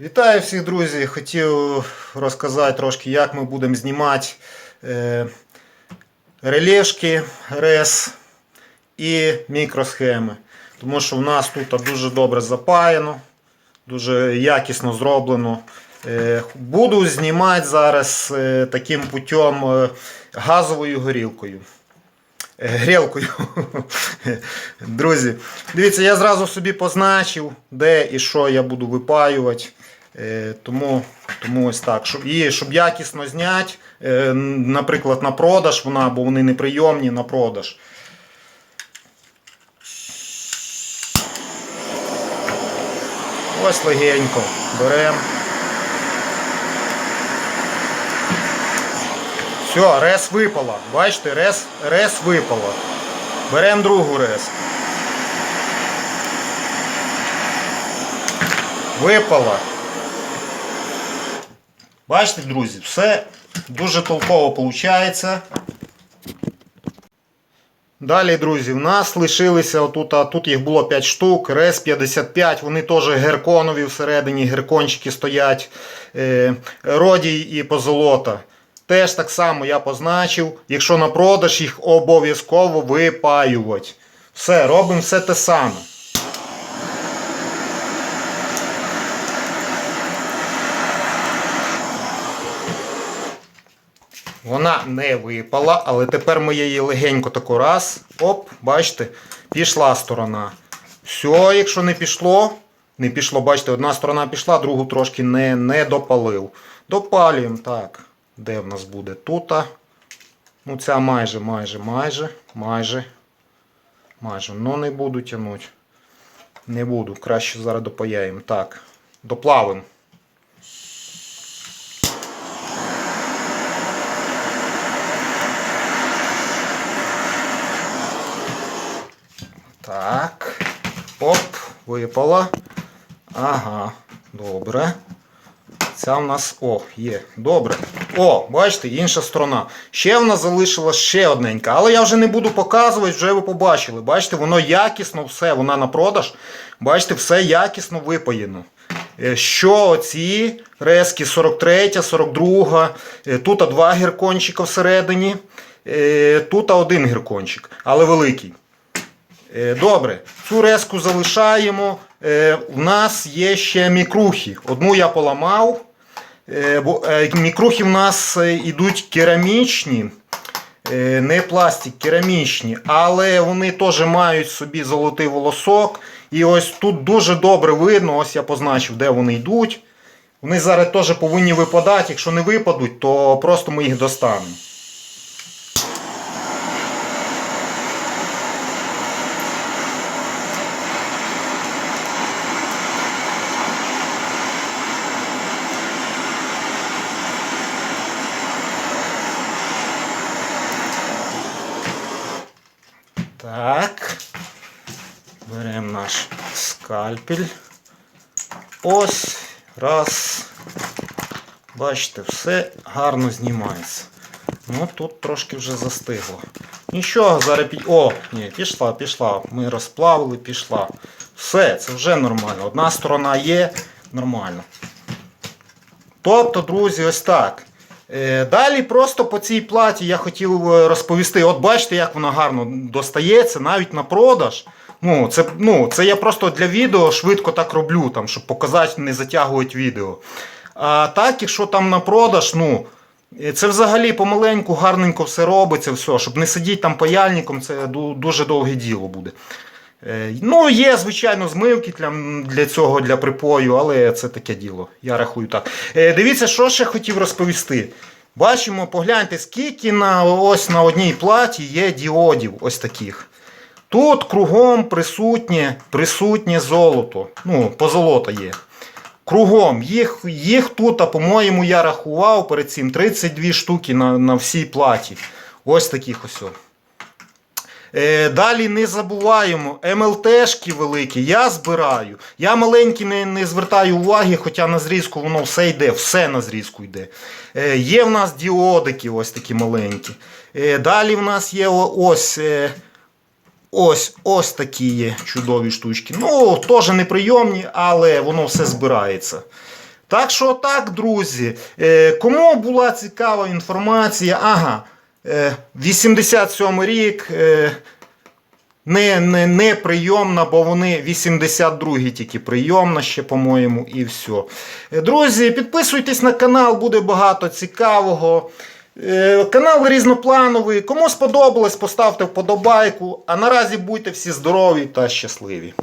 Вітаю всіх, друзі! Хотів розказати трошки, як ми будемо знімати е, релешки РЕС і мікросхеми. Тому що в нас тут дуже добре запаяно, дуже якісно зроблено. Е, буду знімати зараз е, таким путем газовою горілкою. Е, Грілкою. Друзі, дивіться, я зразу собі позначив, де і що я буду випаювати. Е, Тому, тому ось так. І щоб якісно зняти, е, наприклад, на продаж вона, бо вони неприйомні на продаж. Ось легенько беремо. Все, рез випала. Бачите, рез, рез випала. Беремо другу рез. Випала. Бачите, друзі, все дуже толково виходить. Далі, друзі, в нас лишилися отут, а тут їх було 5 штук, РЕС 55, вони теж герконові всередині, геркончики стоять, е, родій і позолота. Теж так само я позначив, якщо на продаж їх обов'язково випаювати. Все, робимо все те саме. Вона не випала, але тепер ми її легенько таку раз. Оп, бачите, пішла сторона. Все, якщо не пішло, не пішло, бачите, одна сторона пішла, другу трошки не, не допалив. Допалюємо так. Де в нас буде? Тут. Ну, ця майже, майже, майже, майже. Майже. Ну не буду тягнути. Не буду. Краще зараз допаяємо. Так. Доплавимо. Так. Оп, випала. Ага, добре. Ця в нас. О, є. Добре. О, бачите, інша сторона. Ще в нас залишилась ще одненька. Але я вже не буду показувати, вже ви побачили. Бачите, воно якісно все, вона на продаж. Бачите, все якісно випаяно. Е, Що ці резки 43, 42, е, тут два гіркончика всередині, е, тут один гіркончик, але великий. Е, Добре, цю резку залишаємо. У нас є ще мікрухи. Одну я поламав. Е, е, Мікрухи в нас йдуть керамічні, е, не пластик, керамічні, але вони теж мають собі золотий волосок. І ось тут дуже добре видно, ось я позначив, де вони йдуть. Вони зараз теж повинні випадати. Якщо не випадуть, то просто ми їх достанемо. Так. Беремо наш скальпель. Ось. Раз. Бачите, все гарно знімається. Ну тут трошки вже застигло. Нічого, зараз пі... О, ні, пішла, пішла. Ми розплавили, пішла. Все, це вже нормально. Одна сторона є, нормально. Тобто, друзі, ось так. Е, Далі просто по цій платі я хотів е, розповісти. От бачите, як вона гарно достається, навіть на продаж. Ну, це, ну, це я просто для відео швидко так роблю, там, щоб показати, не затягувати відео. А так, якщо там на продаж, ну, е, це взагалі помаленьку, гарненько все робиться, все, щоб не сидіти там паяльником, це дуже довге діло буде. Е, Ну, є, звичайно, змивки для, для цього, для припою, але це таке діло. Я рахую так. Е, Дивіться, що ще хотів розповісти. Бачимо, погляньте, скільки на, ось на одній платі є діодів ось таких. Тут кругом присутнє, присутнє золото. Ну, позолота є. Кругом. Їх, їх тут, по-моєму, я рахував перед цим 32 штуки на, на всій платі. Ось таких ось. Е, далі не забуваємо, МЛТшки великі я збираю. Я маленькі не, не звертаю уваги, хоча на зрізку воно все йде, все на зрізку йде. Е, є в нас діодики ось такі маленькі. Е, далі в нас є ось. Е, Ось ось такі є чудові штучки. Ну, теж неприйомні, але воно все збирається. Так що так, друзі. Е, Кому була цікава інформація, ага, 87 рік. е, Не, не, не прийомна, бо вони 82 тільки прийомна ще, по-моєму, і все. Е, Друзі, підписуйтесь на канал, буде багато цікавого. Е, Канал різноплановий. Кому сподобалось, поставте вподобайку. А наразі будьте всі здорові та щасливі.